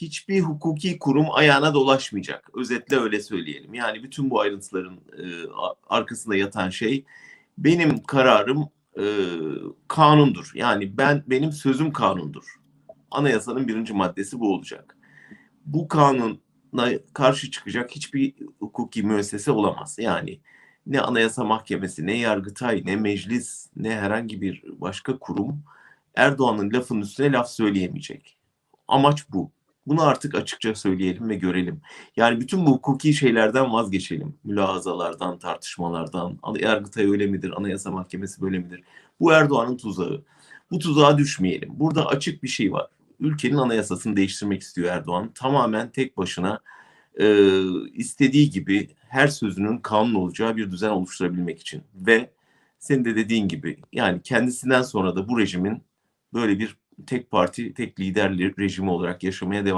hiçbir hukuki kurum ayağına dolaşmayacak. Özetle öyle söyleyelim. Yani bütün bu ayrıntıların e, arkasında yatan şey benim kararım e, kanundur. Yani ben benim sözüm kanundur. Anayasanın birinci maddesi bu olacak. Bu kanuna karşı çıkacak hiçbir hukuki müessese olamaz. Yani ne Anayasa Mahkemesi, ne Yargıtay, ne meclis, ne herhangi bir başka kurum Erdoğan'ın lafının üstüne laf söyleyemeyecek. Amaç bu. Bunu artık açıkça söyleyelim ve görelim. Yani bütün bu hukuki şeylerden vazgeçelim. Mülahazalardan, tartışmalardan. Yargıtay öyle midir, Anayasa Mahkemesi böyle midir? Bu Erdoğan'ın tuzağı. Bu tuzağa düşmeyelim. Burada açık bir şey var. Ülkenin anayasasını değiştirmek istiyor Erdoğan. Tamamen tek başına e, istediği gibi her sözünün kanun olacağı bir düzen oluşturabilmek için. Ve senin de dediğin gibi yani kendisinden sonra da bu rejimin böyle bir tek parti, tek lider rejimi olarak yaşamaya devam